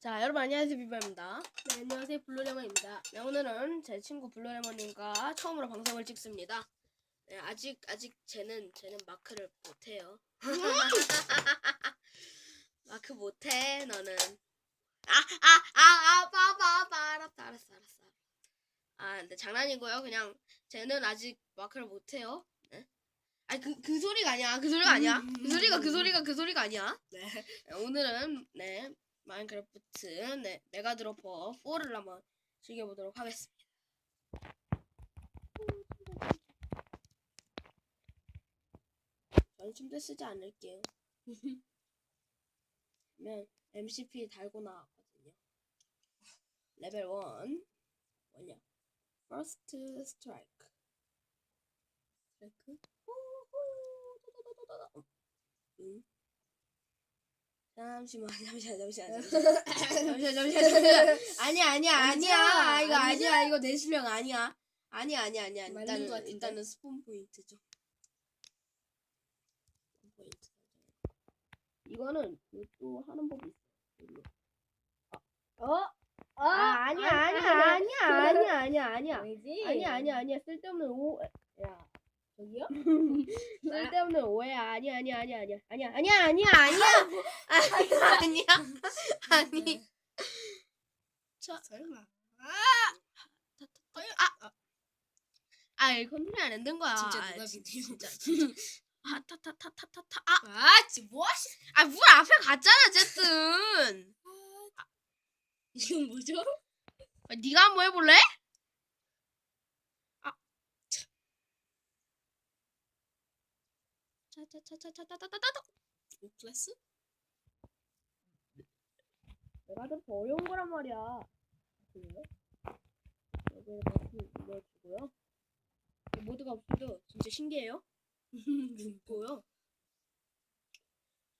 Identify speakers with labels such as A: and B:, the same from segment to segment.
A: 자, 여러분 안녕하세요 비바입니다.
B: 네, 안녕하세요 블루레몬입니다.
A: 네, 오늘은 제 친구 블루레몬님과 처음으로 방송을 찍습니다. 네, 아직 아직 쟤는 쟤는 마크를 못 해요. 마크 못 해 너는. 아아아아 봐봐 봐 알았다 알았어 알았어. 아 근데 장난이고요. 그냥 쟤는 아직 마크를 못 해요. 네? 아니 그 그 소리가 아니야. 그 소리가 아니야. 그 소리가 그 소리가 그 소리가 아니야.
B: 네.
A: 네, 오늘은 네 마인크래프트 네 내가 드로퍼 4를 한번 즐겨보도록 하겠습니다. 저는 침대 쓰지 않을게요. 그러면 MCP 달고 나왔거든요. 레벨 1 뭐냐? First Strike. 스트라이크? 응. 잠시만 잠시만 잠시만 잠시만. 잠시만 잠시만 잠시만. 아니야 아니야 아니야.
B: 아니야,
A: 이거
B: 아니야.
A: 아니야 이거 내 실력 아니야. 아니야 아니야 아니야.
B: 맞는
A: 일단은
B: 것 같은데?
A: 일단은 스폰 포인트 좀 스폰 포인트 이거는 또 하는 법이 있어. 이걸로.
B: 어? 아,
A: 아 아니야 아니야 아니야 아니야 아니야 아니야.
B: 아니지.
A: 아니야 아니야 아니야. 쓸데없는 오 야
B: 저기요?
A: 쓸데없는 오해야 아니야 아니야 아니야 아니야 아니야 아니야 아니야 아니야 아니야 아니야 아니 저
B: 설마.
A: 아, 아, 이 컨트롤 안 된거야
B: 진짜
A: 아,
B: 누가
A: 진-
B: 믿네요.
A: 진짜, 진짜. 아, 타타타타타타. 아,
B: 아, 지금 뭐 하시?
A: 아, 물 앞에 갔잖아, 어쨌든.
B: 이건 뭐죠?
A: 아, 네가 한번 해볼래? 아, 참. 차차차차차타타타타.
B: 플러스?
A: 내가 더 어려운 거란 말이야. 그래요? 여기에 다시 눌러주고요. 이 모드가 없어도 진짜 신기해요. 죽고요.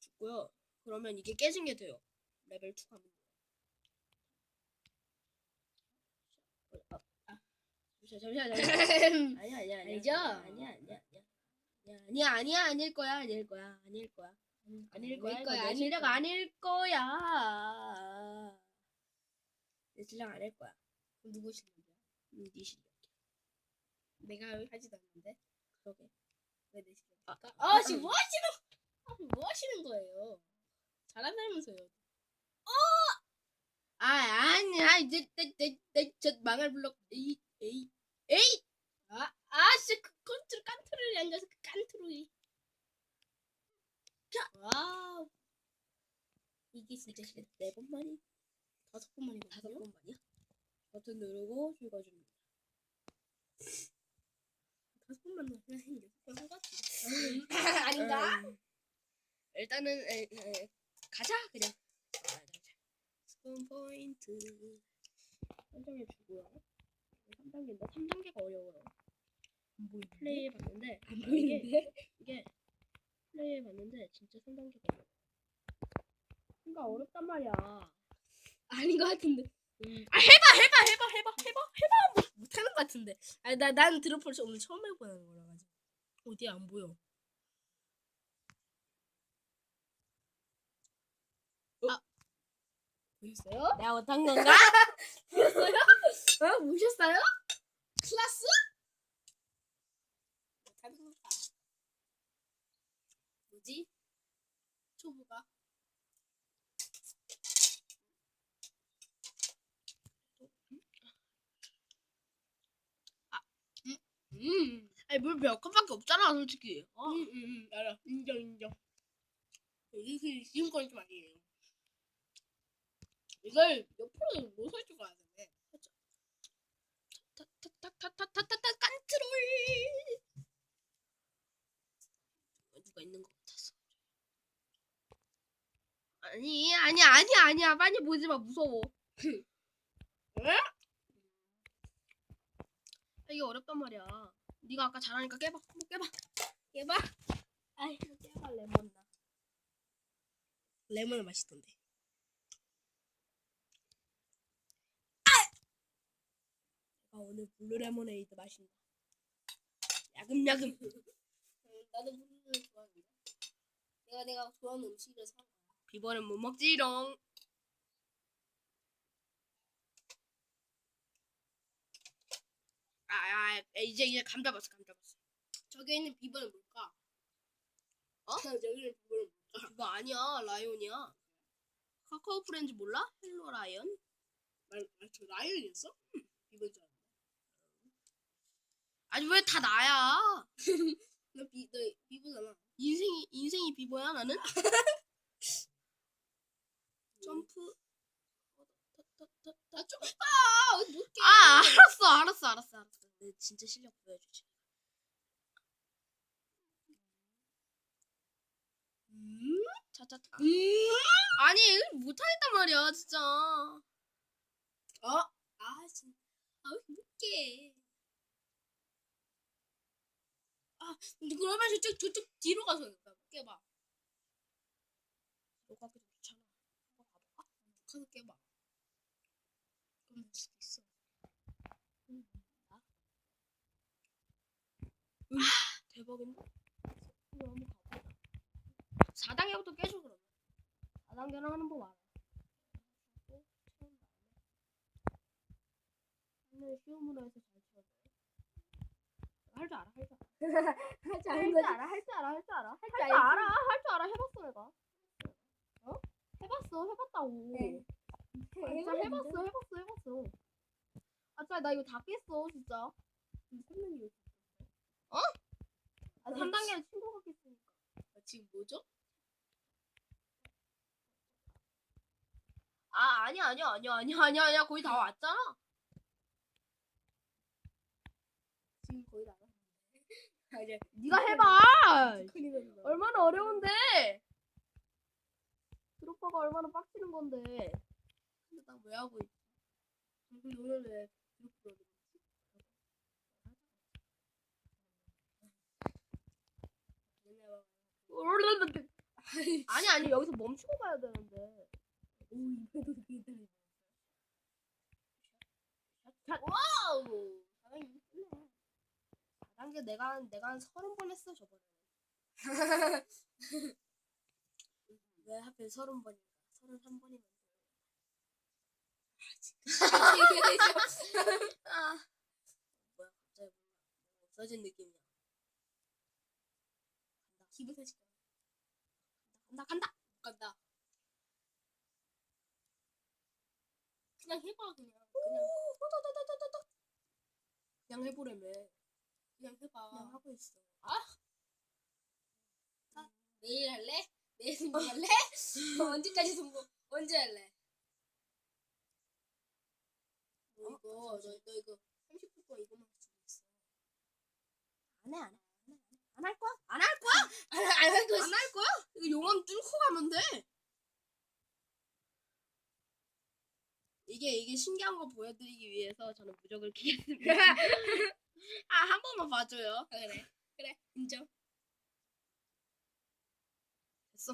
A: 죽고요. 그러면 이게 깨진 게 돼요. 레벨 2 가면. 어, 아, 아. 잠시만, 잠시만, 잠시만. 아니야, 아니야, 아니야.
B: 아니죠?
A: 아니야, 아니야, 아니야. 아니야, 아닐 거야, 아닐 거야, 아닐 거야. 아닐 거야,
B: 아닐
A: 이거
B: 거야,
A: 내
B: 아닐
A: 실력
B: 거야.
A: 아닐 거야. 내 실력 아닐 거야.
B: 누구 실력이야?
A: 음, 네 실력.
B: 내가 하지도 않는데.
A: 그러게.
B: 왜내 실력일까?
A: 아,
B: 아, 지금 뭐 하시는? 아, 뭐 하시는 거예요? 잘한다면서요.
A: 아, 아니야, 이제 내 내 내 저 망할 블록 에이 에이 에이.
B: 아, 아, 씨, 그 컨트롤 깐트롤이 앉아서 그 깐트롤이. 와우. 이게 진짜 싫어.
A: 네 번만이
B: 다섯 번만이
A: 다섯 번만이야. 버튼 누르고 죽어줍니다.
B: 다섯 번만 한 여섯 번한 것 같은데. 아닌가?
A: 음, 일단은 에, 에, 가자 그냥. 아, 스폰 포인트 설정해 주고요. 3단계인데 3단계가 어려워요.
B: 안 보이는데?
A: 플레이 해 봤는데
B: 안
A: 이게
B: 보이는데?
A: 이게 플레이 해 봤는데 진짜 3단계가 어려워. 그러니까 어렵단 말이야.
B: 아닌 것 같은데.
A: 음,
B: 아 해봐 해봐 해봐 해봐 해봐 해봐 못, 못하는 것 같은데. 아나난 드롭을 오늘 처음 해보는 거라 가지고 어디 안 보여. 아 보셨어요?
A: 내가 못한 건가?
B: 보셨어요? 어 보셨어요? 뭐지? 초보가. 아, 음, 음.
A: 아니 물몇 컵밖에 없잖아 솔직히. 어?
B: 음, 음, 음, 알아. 인정, 인정. 이게 쉬운 건 좀 아니에요. 이걸 옆으로 못 설치고 하는데.
A: 타타타타타타타 컨트롤. 누가 있는 거? 아니 아니야 아니야 아니야 빨리 보지 마 무서워.
B: 응?
A: 이게 어렵단 말이야. 네가 아까 잘하니까 깨봐. 한번 깨봐.
B: 깨봐.
A: 아이 깨봐 레몬 나.
B: 레몬은 맛있던데.
A: 아 오늘 블루 레모네이드 마신다. 야금야금.
B: 나도 물을 좋아하는데. 내가 내가 좋아하는 음식을 사.
A: 이번엔 못 먹지롱. 아, 아, 아 이제 이제 감 잡았어, 감 잡았어.
B: 저기 있는 비번은 뭘까?
A: 어?
B: 여기는 비번은 뭘까?
A: 비번 아니야, 라이온이야. 카카오 프렌즈 몰라? 헬로 라이온?
B: 말저 라이온이었어? 비번 줄 알았네.
A: 아니 왜 다 나야?
B: 너 비, 너 비보잖아.
A: 인생이 인생이 비보야 나는? 점프.
B: 아, 좀 해봐! 못해.
A: 아 알았어 알았어 알았어 알았어. 내 진짜 실력 보여주지.
B: 음?
A: 차차차.
B: 음?
A: 아니 못하겠단 말이야 진짜.
B: 어? 아, 진짜. 아, 왜 못해. 아, 근데 그러면 저쪽, 저쪽 뒤로 가서 깨봐.
A: 너가 그도 좋잖아. 한번 가볼까?
B: 가서 깨봐. 그럼 될 수도 있어.
A: 대박인데? 이거 한번 가보자. 4단계부터 깨줘 그러면. 4단계랑 하는 법 알아. 하늘 쉬움으로 해서 잘 채워줘. 할줄 알아, 할 줄 알아.
B: 하지
A: 할줄 알아, 할 줄 알아, 할 줄 알아. 할 줄 알아, 할 줄 알아. 해봤어 내가. 어? 해봤어, 해봤다고.
B: 네.
A: 아, 진짜 해봤어, 해봤어, 해봤어. 아, 진짜 나 이거 다 깼어, 진짜. 어? 아, 3단계는 친구가 깼으니까.
B: 아, 지금 뭐죠?
A: 아, 아니야, 아니야, 아니야, 아니야, 아니야, 아니야. 거의 다 왔잖아.
B: 지금 거의 다 왔는데. 아, 이제
A: 네가 해봐. 얼마나 어려운데. 드로퍼가 얼마나 빡치는 건데.
B: 근데 나 왜 하고 있지? 근데 오늘 왜 갔지? 맨날 막
A: 아니 아니 여기서 멈추고 가야 되는데.
B: 오 이번에도 되게
A: 자,
B: 와우 사랑이 이쁘네
A: 4단계 내가 한 내가 한 서른 번 했어 저번에. 왜 하필 서른 번인가? 서른 한 번이면. 아 뭐야 갑자기 뭔가 없어진 느낌이야.
B: 기분 탓이
A: 간다 간다.
B: 못 간다 그냥 해봐 그냥
A: 그냥 호도도도도도도. 그냥 해보래매.
B: 그냥 해봐
A: 그냥 하고 있어.
B: 내일 할래? 내일 승부할래? 언제까지 승부? 언제 할래? 너
A: 어?
B: 이거 너, 너 이거 30분 동안 이거만 쓰고 있어
A: 안해 안해 안 할 거야? 안 할 거야?
B: 안할 거지
A: 안할 거야? 이거 용암 뚫고 가면 돼. 이게 이게 신기한 거 보여드리기 위해서 저는 무적을 키겠습니다. 아 한 번만 봐줘요.
B: 아, 그래 그래 인정
A: 됐어.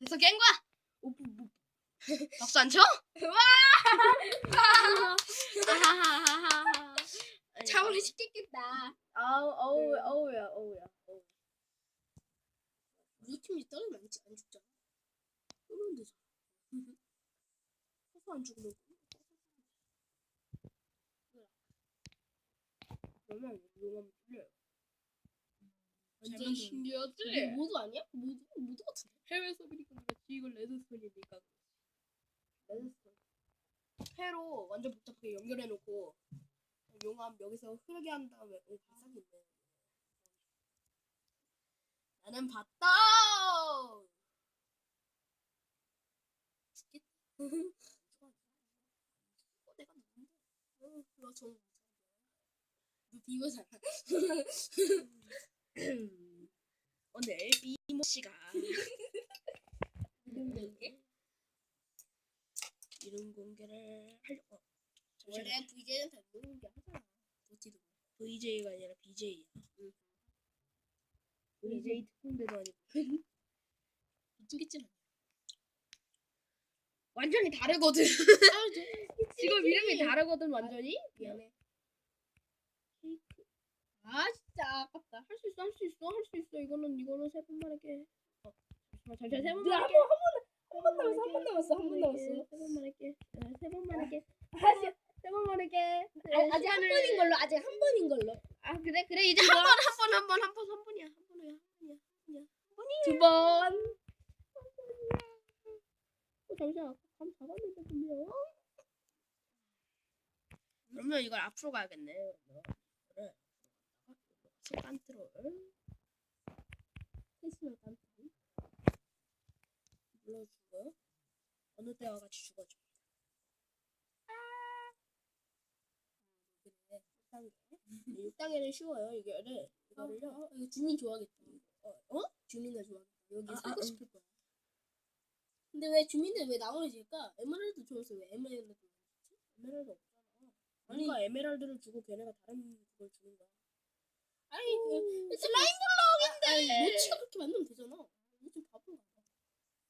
A: 됐어 깬 거야. 오, 뭐, 뭐. 박수 안 쳐? 아하하하하.
B: 참으로 쉽게 깼다
A: 아우 어우 어우야 어우야. 어우.
B: 우리 팀이 떨어지면 안, 죽- 안 죽잖아
A: 끄면 되잖아. 서서 안 죽으면 그러면 용암 뚫려요. 완전 신기하지?
B: 모두 아니야? 모두? 모두 같은데?
A: 해외 서비니까 그렇지 이걸 레드스톤이니까. 레드스톤. 회로 완전 복잡하게 연결해놓고 용암 여기서 흐르게 한 다음에 오 바삭이 있네. 나는 봤다!
B: 죽겠다.
A: 어, 내가 누군데
B: 어, 너 저는 너 비거잖아
A: 오늘 비모 씨가
B: 이름 공개?
A: 이름 공개를 하려고 어,
B: 원래. VJ는 다 이름 공개 하잖아. 어찌도
A: VJ가 아니라 BJ야.
B: 응.
A: VJ 특공대도 아니고.
B: 죽겠지
A: 완전히 다르거든. 지금 이름이 다르거든 완전히?
B: 미안해.
A: 케이크. 아 진짜 아깝다. 할 수 있어, 할 수 있어, 할 수 있어. 이거는 이거는 세 번만 할게. 어, 잠시만, 잠시만 세 번만
B: 야,
A: 할게.
B: 한번 남았어, 한 번 남았어, 한 번 남았어.
A: 세 번만 할게. 아, 세 번만 할게.
B: 아직
A: 세 번만 할게.
B: 아직 한 번인 걸로 아직 한 번인 걸로
A: 아, 아 그래 그래 이제 한 번 한 번 한 번 한 번 한 번이야 한 번이야 한 번이야
B: 두 번.
A: 어, 잠시만 감 잡았는데 분명 그러면 이걸 앞으로 가야겠네 그러면 깐트롤 패시널 깐트롤 눌러주고 어느 때와 같이 죽어줘 그래 6단계 6단계는 쉬워요 이거를 이거를요
B: 어, 이거 주민 좋아하겠다.
A: 어? 어? 주민을 좋아하겠다 여기
B: 아,
A: 살고
B: 아,
A: 싶을 거야
B: 근데 왜 주민들 왜 나오는 질까? 에메랄드 좋았어. 왜 에메랄드?
A: 에메랄드 없잖아
B: 아니.
A: 우리가 에메랄드를 주고 걔네가 다른 걸 주는 거야
B: 아니 그
A: 슬라임
B: 블럭인데. 아니 노치가 그렇게 만들면 되잖아. 요즘 봐.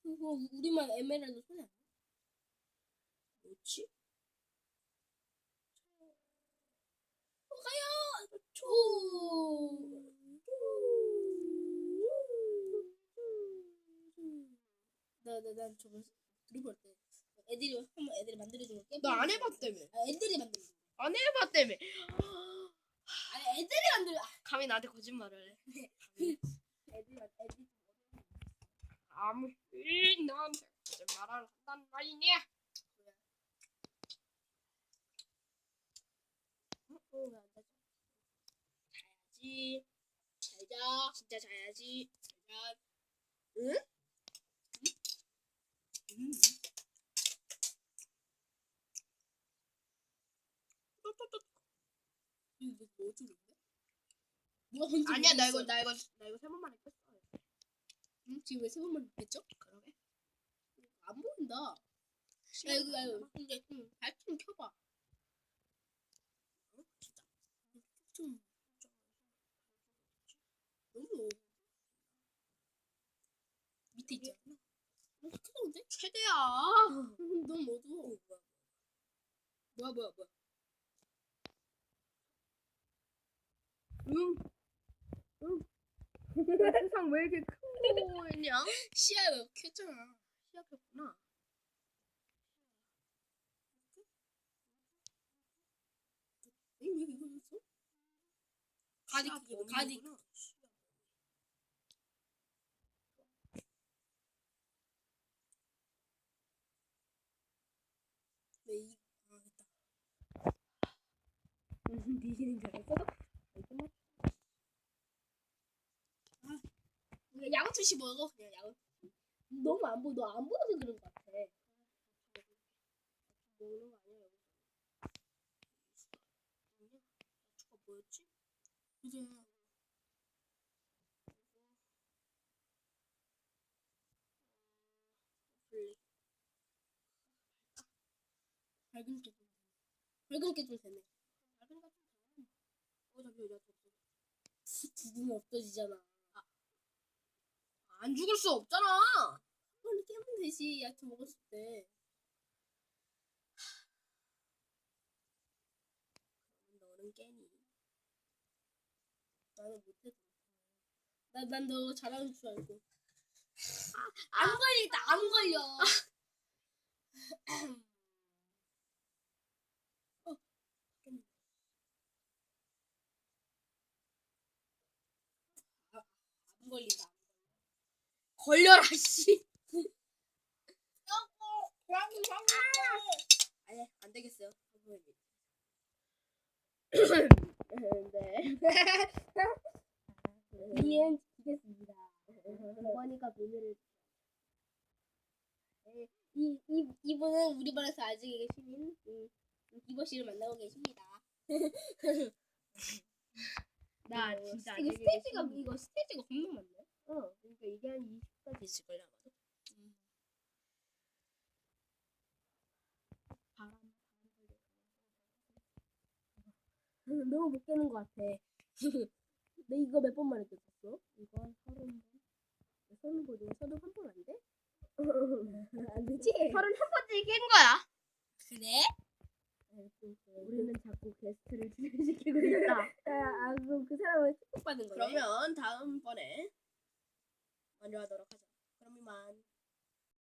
B: 그거 우리만 에메랄드 손에 안? 어, 가요. 초. 나나난 저번 드리블 때 애들이 한번 애들이 만들어준 거 깨.
A: 나안 해봤다며
B: 아, 애들이 만들어.
A: 안 해봤다며
B: 아니 애들이 만들어. 아,
A: 감히 나한테 거짓말을 해
B: 애들이 만 애들이.
A: 아무 일 나한테 거짓말을 한단 말이냐
B: 어?
A: 자야지
B: 잘자.
A: 진짜 자야지
B: 자.
A: 응? 음.
B: 뭐 어쩌는데? 누가 먼저
A: 아니야 나 이거. 나 이거 나 이거 세 번만에 깼어
B: 응? 지금 왜 세 번만 됐죠?
A: 그러게
B: 안 보인다. 야 이거 야 이거 근데 좀 밝힘 켜봐. 어? 진짜. 좀 너무 밑에 있지 않나? 어, 켜던데?
A: 최대야
B: 너무 어두워. 뭐야 뭐야 뭐야.
A: 응. 응. 세상 왜 이렇게 큰 거였냐?
B: 시야가 켰잖아.
A: 시작했구나.
B: 왜 이거 이거였어? 가디
A: 시야
B: 가디. 왜 이? 아 됐다.
A: 미신인 줄 알았어?
B: 양투시 먹어 그냥 양. 너무 안 보. 너안 보여서 그런 것 같아.
A: 먹는 거 아니야 여기서? 주가 뭐였지?
B: 이제. 밝은 게 좀. 밝은 게좀 되네.
A: 밝은 같은 거. 어 잠시 여기 없어.
B: 죽으면 없어지잖아.
A: 안 죽을 수 없잖아.
B: 빨리 깨면 되지. 약초 먹었을 때.
A: 너는 깨니?
B: 나는 못해도. 나난 너 잘하는 줄 알고. 아, 안 걸리겠다. 안 걸려. 어. 아, 안 걸린다.
A: 걸려라 씨. 아니 안 되겠어요. 네.
B: 이엔 지겠습니다.
A: 이번이가 비밀을
B: 이, 이, 이분은 우리 반에서 아직 음, 이보 씨를 만나고 계십니다.
A: 나
B: 어,
A: 진짜
B: 이거 스테이지가. 이거 스테이지가 겁나 많네.
A: 어 그러니까 이게 한 20까지 있을걸요 아마도. 바람
B: 너무 못 깨는 것 같아. 너 이거 몇 번 만에 깼었어?
A: 이거 한 서른 번.
B: 서른 번, 이거 서른 한번 안 돼? 안 되지?
A: 서른 한 번째 깬 거야.
B: 그래?
A: 우리는 자꾸 게스트를 진행시키고 있다.
B: 아, 그럼 그 사람을 축복받는 거네.
A: 그러면 다음번에 완료하도록 하자. 그럼 이만.